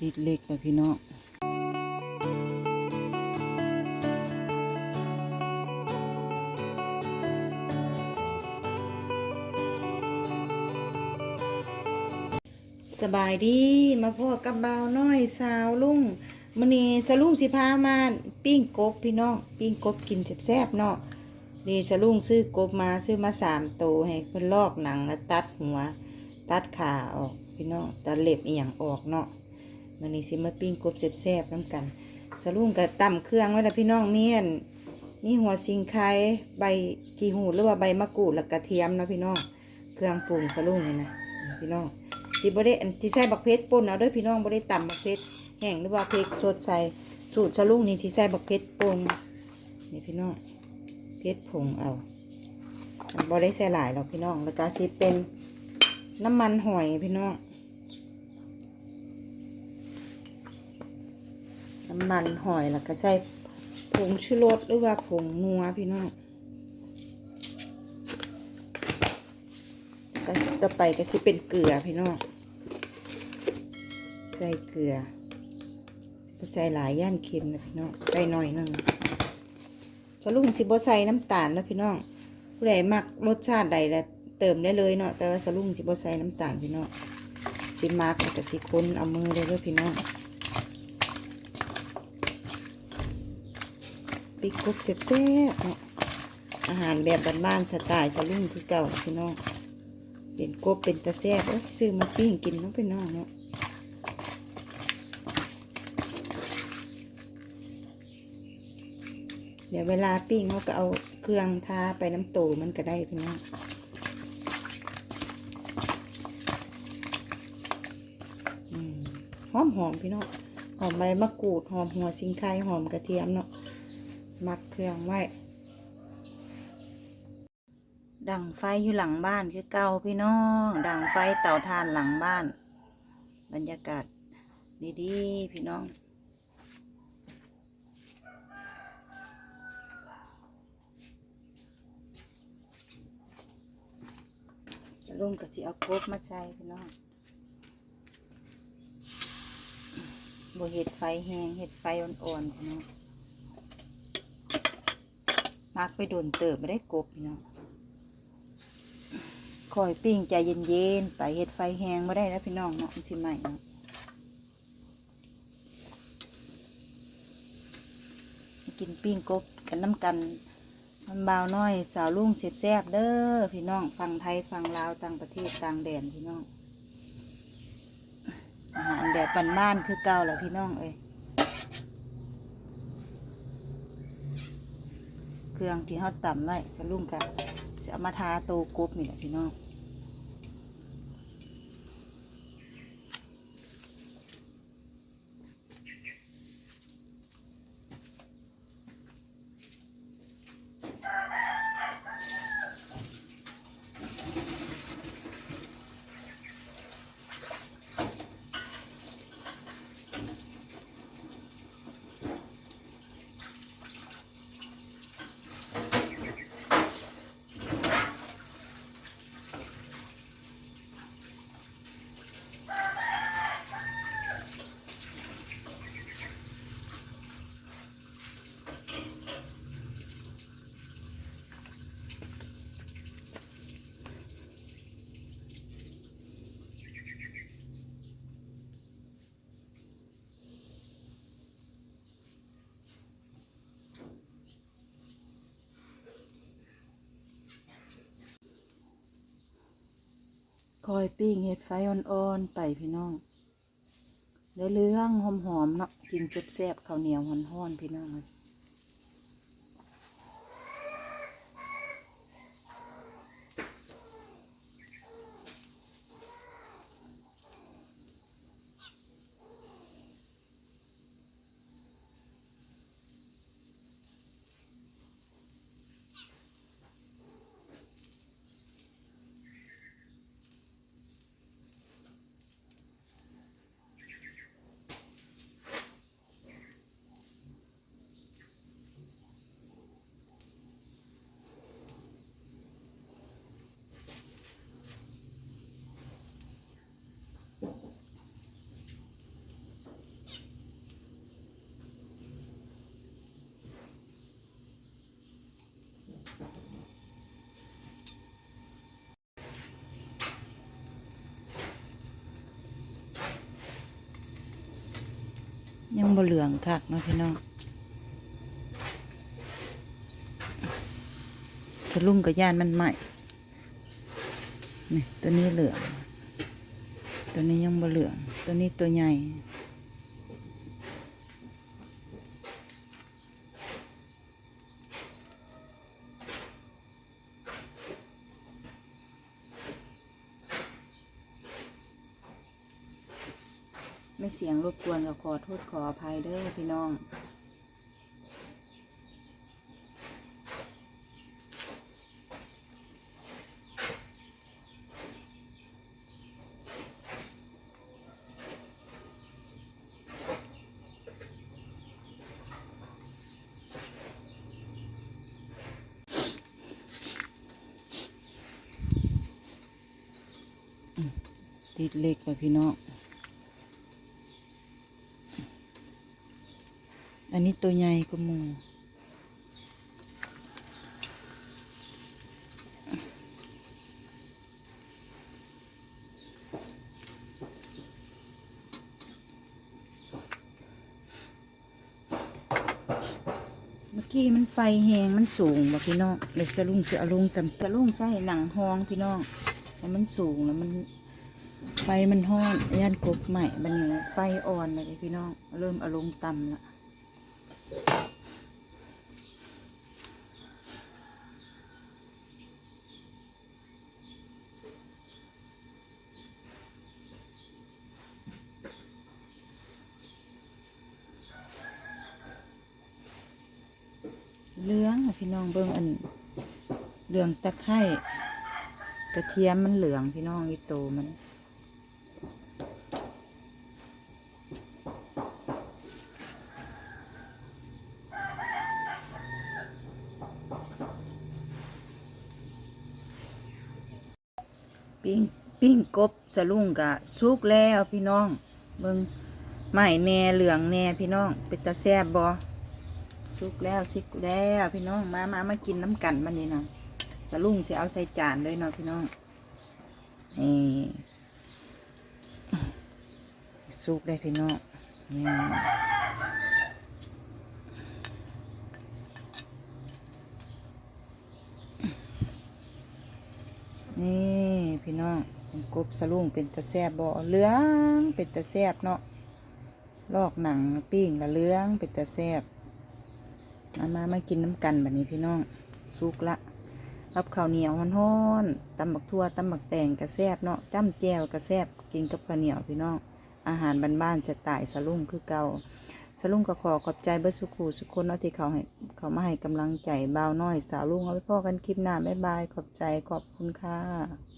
ติดเล็กแล้วพี่น้องสบายดีมาพ่อกับบ่าวน้อยสาวลุงมื้อนี้สลุงสิพามาปิ้งกบพี่น้องปิ้งกบกินแซ่บๆเนาะนี่สลุงซื้อกบมาซื้อมาสามตัวให้เพิ่นลอกหนังแล้วตัดหัว ตัดขาออก พี่น้องตัดเล็บอีหยังออกเนาะมื้อนี้สิมาปิ้งกบแซ่บๆน้ำกันสลุงก็ตำเครื่องไว้ล้วพี่น้องเมีอันมีหัวสิงไคใบกีหูหรือว่าใบมะกรูดแล้วกระเทียมเนาะพี่น้องเครื่องปรุงสลุงนี่นะพี่น้องที่บ่ได้อันที่ใส่บักเพชรป่นเอาด้อพี่น้องบ่ได้ตำบักเพชรแห้งหรือว่าเพชรสดใสสูตรชะลุงนี่ที่ใส่บักเพชรป่นนี่พี่น้องเพชรผงเอาบ่ได้ใส่หลายหรอกพี่น้องแล้วก็สิเป็นน้ำมันหอยพี่น้อง น้ำมันหอยแล้วก็ใส่ผงชูรสหรือว่าผงนัวพี่น้องก็ต่อไปก็สิเป็นเกลือพี่น้องใส่เกลือใส่หลายย่านเค็มนะพี่น้องใส่หน่อยหนึงจะลุงสิบ่ใส่น้ำตาลนะพี่น้องผู้ใดมักรสชาติใดแล้วเติมได้เลยเนาะแต่ว่าสลุงสิบ่ใส่น้ำตาลพี่น้องสิมักแล้วก็สิคนเอามือเลยเด้อพี่น้อง ปิกกุ๊กแซ่บๆเนาะอาหารแบบบ้านๆสไตล์สลุงคือเก่าพี่น้องเป็นกบเป็นตะแซ่บเอ้ยซื้อมาปิ้งกินเนาะพี่น้องเนาะเดี๋ยวเวลาปิ้งเขาก็เอาเครื่องทาไปน้ำโตมันก็ได้พี่น้องหอมหอมพี่น้องหอมใบมะกรูดหอมหัวสิงไคหอมกระเทียมเนาะ มักเครื่องไว้ ดังไฟอยู่หลังบ้านคือเก่าพี่น้อง ดังไฟเต่าถ่านหลังบ้าน บรรยากาศดีๆพี่น้องจะลงกับที่เอาครบมาใส่พี่น้องบเห็ดไฟแห้งเห็ดไฟอ่อนๆพี่น้อง มักไปโดนเติบไม่ได้กบพี่น้องคอยปิ้งใจเย็นๆ ไปเห็ดไฟแห้งไม่ได้แล้วพี่น้องเนาะมันสิใหม่เนาะกินปิ้งกบกันน้ำกันมันเบาน้อยสาวลุงเสียบแซบๆเด้อพี่น้องฟังไทยฟังลาวต่างประเทศต่างแดนพี่น้องอาหารแบบบ้านๆคือเก่าแหละพี่น้องเอ้ย เครื่องที่เขาต่ำไว้กระลุงกันจะเอามาทาโตกบนี่แหละพี่น้อง คอยปิ้งเห็ดไฟอ่อนๆไปพี่น้องได้เรื่องหอมๆเนาะกินแซ่บๆข้าวเหนียวหอนๆพี่น้อง ยังบ่เหลืองคักเนาะพี่น้องทะลุ่งกับย่านมันใหม่นี่ตัวนี้เหลือง ตัวนี้ยังบ่เหลือง ตัวนี้ตัวใหญ่ ไม่เสียงรบกวนก็ขอโทษขออภัยเด้อพี่น้อง ติดเล็กเลยพี่น้อง อันนี้ตัวใหญ่ก็มูเมื่อกี้มันไฟแหงมันสูงบ่พี่น้องเลยสะลุงจะเอาลงแต่สะลุงใส่หนังห้องพี่น้องแต่มันสูงแล้วมันไฟมันห้อนย่านกบใหม่บันนี้ไฟอ่อนเลยพี่น้อง เริ่มอารมณ์ต่ำละ เหลืองพี่น้องเบิ่งอันเหลืองตะไคร่กระเทียมมันเหลืองพี่น้องอีโตมัน ปิ้งปิ้งกบสะลุงกะสุกแล้วพี่น้องเบิ่งไม้แหน่เหลืองแหน่พี่น้อง เป็นตาแซบบ่สุกแล้วสิกแล้วพี่น้องมามามากินน้ำกันมันนี่นะสะลุงจะเอาใส่จานเลยเนาะพี่น้องนี่สุกได้พี่น้องนี่นี่ พี่น้องกบสลุงเป็นตาแซบบ่เหลืองเป็นตาแซบเนาะลอกหนังปิ้งละเหลืองเป็นตาแซบมามามากินน้ำกันแบบนี้พี่น้องสุกละรับข้าวเหนียวฮ้อนๆตำบักทั่วตำบักแตงกระแซบเนาะจ้ำแจวกระแซบกินกับข้าวเหนียวพี่น้อง อาหารบ้านๆจะตายสลุ่งคือเก่าสลุ่งก็ขอขอบใจเบิร์สุขูสุขคนเนาะที่เขาให้เขามาให้กำลังใจบ่าวน้อยสาวลุงเอาไว้พ่อกันคลิปหน้าบ๊ายบายขอบใจขอบคุณค่ะ